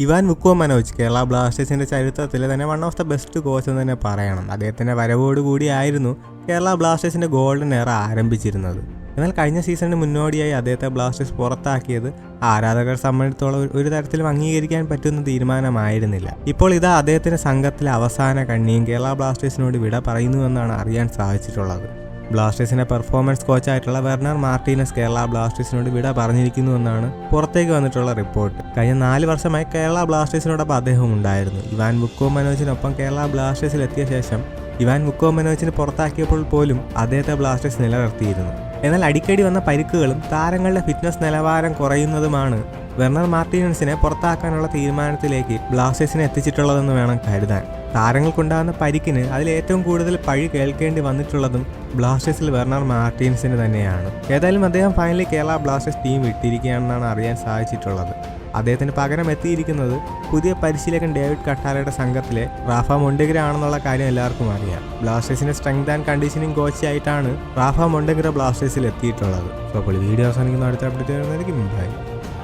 Ivan വുക്കോ Manoj Kerala ബ്ലാസ്റ്റേഴ്സിന്റെ ചരിത്രത്തിലെ തന്നെ one of the best coach എന്ന് തന്നെ പറയണം. അദ്ദേഹത്തിന്റെ വരവോടുകൂടിയായിരുന്നു കേരള ബ്ലാസ്റ്റേഴ്സിന്റെ ഗോൾഡൻ എറ ആരംഭിച്ചിരുന്നത്. എന്നാൽ കഴിഞ്ഞ സീസണിന് മുന്നോടിയായി അദ്ദേഹത്തെ ബ്ലാസ്റ്റേഴ്സ് പുറത്താക്കിയത് ആരാധകർ സംബന്ധിച്ചോളം ഒരു- തരത്തിലും അംഗീകരിക്കാൻ പറ്റുന്ന തീരുമാനമായിരുന്നില്ല. ഇപ്പോൾ ഇതാ അദ്ദേഹത്തിന്റെ സംഘത്തിലെ അവസാന കണ്ണിയും കേരള ബ്ലാസ്റ്റേഴ്സിനോട് വിട പറയുന്നുവെന്നാണ് അറിയാൻ സാധിച്ചിട്ടുള്ളത്. ബ്ലാസ്റ്റേഴ്സിന്റെ പെർഫോമൻസ് കോച്ചായിട്ടുള്ള വെർണർ മാർട്ടീനസ് കേരള ബ്ലാസ്റ്റേഴ്സിനോട് വിട പറഞ്ഞിരിക്കുന്നു എന്നാണ് പുറത്തേക്ക് വന്നിട്ടുള്ള റിപ്പോർട്ട് കഴിഞ്ഞ നാല് വർഷമായി കേരള ബ്ലാസ്റ്റേഴ്സിനോടൊപ്പം അദ്ദേഹം ഉണ്ടായിരുന്നു. ഇവാൻ ബുക്കോ മനോജിനൊപ്പം കേരള ബ്ലാസ്റ്റേഴ്സിൽ എത്തിയ ശേഷം ഇവാൻ മുക്കോ മനോജിനെ പുറത്താക്കിയപ്പോൾ പോലും അദ്ദേഹത്തെ ബ്ലാസ്റ്റേഴ്സ് നിലനിർത്തിയിരുന്നു. എന്നാൽ അടിക്കടി വന്ന പരിക്കുകളും താരങ്ങളുടെ ഫിറ്റ്നസ് നിലവാരം കുറയുന്നതുമാണ് വെർണർ മാർട്ടീനൻസിനെ പുറത്താക്കാനുള്ള തീരുമാനത്തിലേക്ക് ബ്ലാസ്റ്റേഴ്സിനെ എത്തിച്ചിട്ടുള്ളതെന്ന് വേണം കരുതാൻ. താരങ്ങൾക്കുണ്ടാകുന്ന പരിക്കിന് അതിലേറ്റവും കൂടുതൽ പഴി കേൾക്കേണ്ടി വന്നിട്ടുള്ളതും ബ്ലാസ്റ്റേഴ്സിൽ വെർണാർ മാർട്ടീൻസിന് തന്നെയാണ്. ഏതായാലും അദ്ദേഹം ഫൈനലി കേരള ബ്ലാസ്റ്റേഴ്സ് ടീം വിട്ടിരിക്കുകയാണെന്നാണ് അറിയാൻ സാധിച്ചിട്ടുള്ളത്. അദ്ദേഹത്തിന് പകരം എത്തിയിരിക്കുന്നത് പുതിയ പരിശീലകൻ ഡേവിഡ് കട്ടാലയുടെ സംഘത്തിലെ റാഫ മൊണ്ടഗ്ര ആണെന്നുള്ള കാര്യം എല്ലാവർക്കും അറിയാം. ബ്ലാസ്റ്റേഴ്സിന്റെ സ്ട്രെങ്ത് ആൻഡ് കണ്ടീഷനിങ് കോച്ചായിട്ടാണ് റാഫ മൊണ്ടഗ്ര ബ്ലാസ്റ്റേഴ്സിൽ എത്തിയിട്ടുള്ളത്. അപ്പോൾ വീഡിയോ അവസാനിക്കുന്ന അടുത്ത അപ്ഡേറ്റ് വരുന്നതായിരിക്കും.